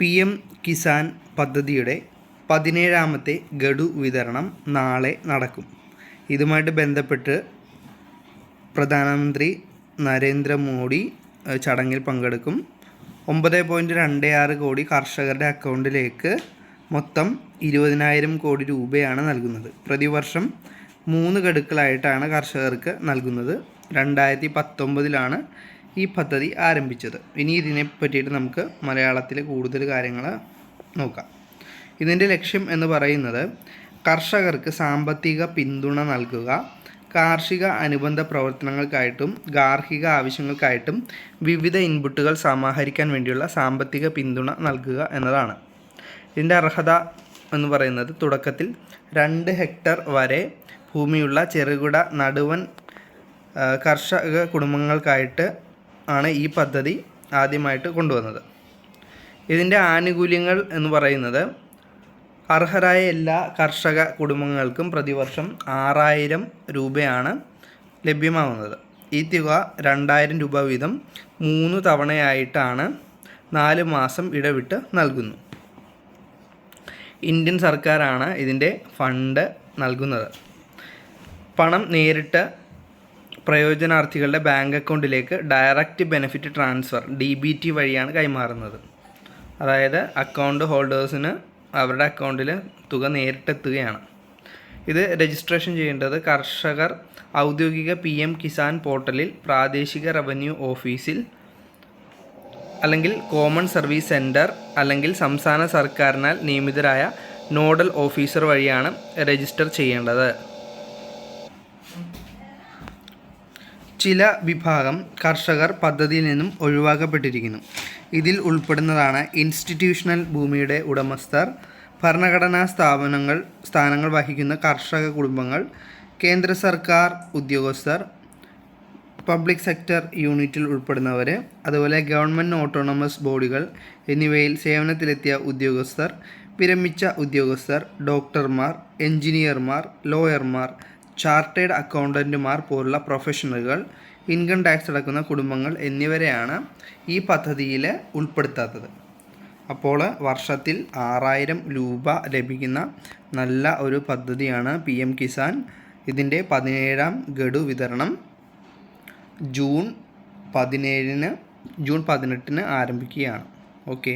P M Kisan പദ്ധതിയുടെ പതിനേഴാമത്തെ ഗഡു വിതരണം നാളെ നടക്കും. ഇതുമായിട്ട് ബന്ധപ്പെട്ട് പ്രധാനമന്ത്രി നരേന്ദ്രമോദി ചടങ്ങിൽ പങ്കെടുക്കും. ഒമ്പത് പോയിന്റ് രണ്ട് ആറ് കോടി കർഷകരുടെ അക്കൗണ്ടിലേക്ക് മൊത്തം ഇരുപതിനായിരം കോടി രൂപയാണ് നൽകുന്നത്. പ്രതിവർഷം മൂന്ന് ഗഡുക്കളായിട്ടാണ് കർഷകർക്ക് നൽകുന്നത്. രണ്ടായിരത്തി പത്തൊമ്പതിലാണ് ഈ പദ്ധതി ആരംഭിച്ചത്. ഇനി ഇതിനെ പറ്റിയിട്ട് നമുക്ക് മലയാളത്തിൽ കൂടുതൽ കാര്യങ്ങൾ നോക്കാം. ഇതിന്റെ ലക്ഷ്യം എന്ന് പറയുന്നത് കർഷകർക്ക് സാമ്പത്തിക പിന്തുണ നൽകുക കാർഷിക അനുബന്ധ പ്രവർത്തനങ്ങൾക്കായിട്ടും ഗാർഹിക ആവശ്യങ്ങൾക്കായിട്ടും വിവിധ ഇൻപുട്ടുകൾ സമാഹരിക്കാൻ വേണ്ടിയുള്ള സാമ്പത്തിക പിന്തുണ നൽകുക എന്നതാണ്. ഇതിന്റെ അർഹത എന്ന് പറയുന്നത് തുടക്കത്തിൽ രണ്ട് ഹെക്ടർ വരെ ഭൂമിയുള്ള ചെറുകിട നടുവൻ കർഷക കുടുംബങ്ങൾക്കായിട്ട് ആണ് ഈ പദ്ധതി ആദ്യമായിട്ട് കൊണ്ടുവന്നത്. ഇതിന്റെ ആനുകൂല്യങ്ങൾ എന്ന് പറയുന്നത് അർഹരായ എല്ലാ കർഷക കുടുംബങ്ങൾക്കും പ്രതിവർഷം ആറായിരം രൂപയാണ് ലഭ്യമാവുന്നത്. ഈ തുക രണ്ടായിരം രൂപ വീതം മൂന്ന് തവണയായിട്ടാണ് നാല് മാസം ഇടവിട്ട് നൽകുന്നു. ഇന്ത്യൻ സർക്കാരാണ് ഇതിന്റെ ഫണ്ട് നൽകുന്നത്. പണം നേരിട്ട് പ്രയോജനാർത്ഥികളുടെ ബാങ്ക് അക്കൗണ്ടിലേക്ക് direct benefit transfer D B T വഴിയാണ് കൈമാറുന്നത്. അതായത് അക്കൗണ്ട് ഹോൾഡേഴ്സിന് അവരുടെ അക്കൗണ്ടിൽ തുക നേരിട്ടെത്തുകയാണ്. ഇത് രജിസ്ട്രേഷൻ ചെയ്യേണ്ടത് കർഷകർ ഔദ്യോഗിക പി എം കിസാൻ പോർട്ടലിൽ പ്രാദേശിക റവന്യൂ ഓഫീസിൽ അല്ലെങ്കിൽ കോമൺ സർവീസ് സെന്റർ അല്ലെങ്കിൽ സംസ്ഥാന സർക്കാരിനാൽ നിയമിതരായ നോഡൽ ഓഫീസർ വഴിയാണ് രജിസ്റ്റർ ചെയ്യേണ്ടത്. ചില വിഭാഗം കർഷകർ പദ്ധതിയിൽ നിന്നും ഒഴിവാക്കപ്പെട്ടിരിക്കുന്നു. ഇതിൽ ഉൾപ്പെടുന്നതാണ് ഇൻസ്റ്റിറ്റ്യൂഷണൽ ഭൂമിയുടെ ഉടമസ്ഥർ ഭരണഘടനാ സ്ഥാപനങ്ങൾ സ്ഥാനങ്ങൾ വഹിക്കുന്ന കർഷക കുടുംബങ്ങൾ കേന്ദ്ര സർക്കാർ ഉദ്യോഗസ്ഥർ പബ്ലിക് സെക്ടർ യൂണിറ്റിൽ ഉൾപ്പെടുന്നവർ അതുപോലെ ഗവൺമെന്റ് ഓട്ടോണമസ് ബോഡികൾ എന്നിവയിൽ സേവനത്തിലെത്തിയ ഉദ്യോഗസ്ഥർ വിരമിച്ച ഉദ്യോഗസ്ഥർ ഡോക്ടർമാർ എഞ്ചിനീയർമാർ ലോയർമാർ ചാർട്ടേഡ് അക്കൗണ്ടന്റുമാർ പോലുള്ള പ്രൊഫഷണലുകൾ ഇൻകം ടാക്സ് അടക്കുന്ന കുടുംബങ്ങൾ എന്നിവരെയാണ് ഈ പദ്ധതിയിൽ ഉൾപ്പെടുത്താത്തത്. അപ്പോൾ വർഷത്തിൽ ആറായിരം രൂപ ലഭിക്കുന്ന നല്ല ഒരു പദ്ധതിയാണ് പി എം കിസാൻ. ഇതിന്റെ പതിനേഴാം ഗഡു വിതരണം ജൂൺ പതിനേഴിന് ജൂൺ പതിനെട്ടിന് ആരംഭിക്കുകയാണ്. ഓക്കെ.